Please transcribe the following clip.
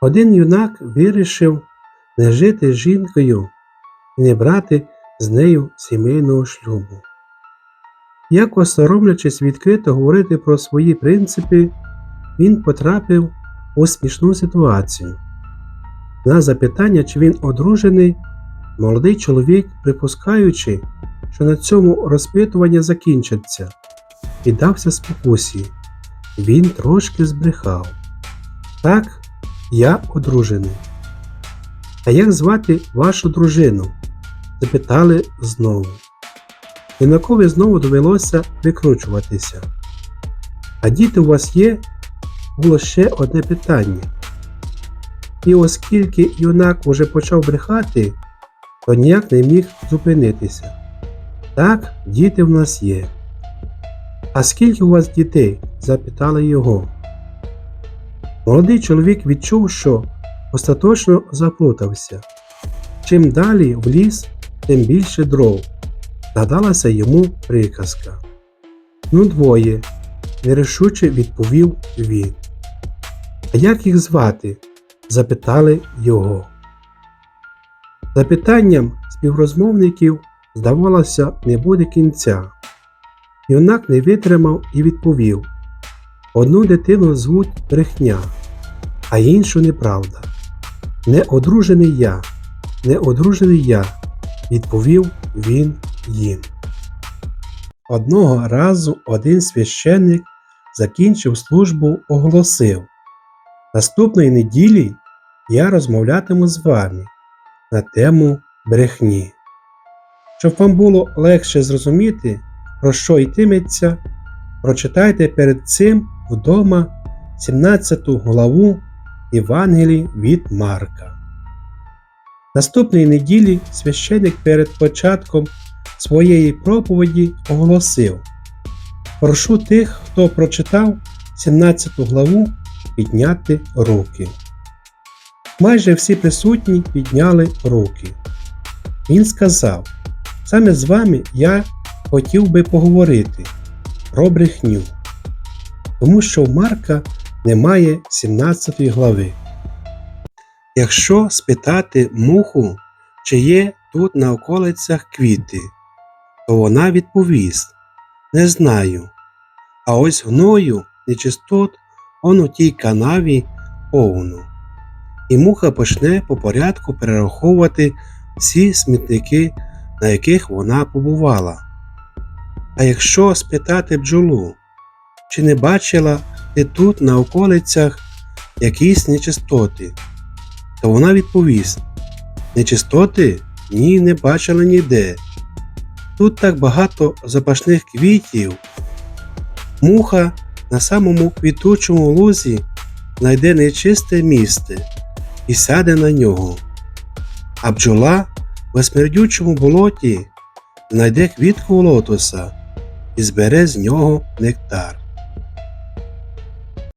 Один юнак вирішив не жити з жінкою і не брати з нею сімейного шлюбу. Якось соромлячись відкрито говорити про свої принципи, він потрапив у смішну ситуацію. На запитання, чи він одружений, молодий чоловік, припускаючи, що на цьому розпитування закінчиться, піддався спокусі. Він трошки збрехав. Так, я одружений. А як звати вашу дружину? запитали знову. Юнакові знову довелося викручуватися. А діти у вас є? Було ще одне питання. І оскільки юнак уже почав брехати, то ніяк не міг зупинитися. Так, діти в нас є. А скільки у вас дітей? запитали його. Молодий чоловік відчув, що остаточно заплутався. Чим далі в ліс, тим більше дров. Згадалася йому приказка. Ну, двоє, нерішуче відповів він. А як їх звати? запитали його. Запитанням співрозмовників, здавалося, не буде кінця. Юнак не витримав і відповів: Одну дитину звуть брехня, а іншу неправда. Не одружений я, не одружений я, відповів він їм. Одного разу один священник закінчив службу, оголосив: Наступної неділі я розмовлятиму з вами на тему брехні. Щоб вам було легше зрозуміти, про що йтиметься, прочитайте перед цим вдома 17 главу Євангелії від Марка. Наступної неділі священик перед початком своєї проповіді оголосив: Прошу тих, хто прочитав 17 главу, підняти руки. Майже всі присутні підняли руки. Він сказав: Саме з вами я хотів би поговорити про брехню, тому що в Марка немає 17 глави. Якщо спитати муху, чи є тут на околицях квіти, то вона відповість Не знаю. А ось гною нечистот он у тій канаві повно. І муха почне по порядку перераховувати всі смітники, на яких вона побувала. А якщо спитати бджолу, чи не бачила ти тут на околицях якісь нечистоти, то вона відповість Нечистоти ні не бачила ніде. Тут так багато запашних квітів. Муха на самому квітучому лузі знайде нечисте місце і сяде на нього, а бджола в смердючому болоті знайде квітку лотоса і збере з нього нектар.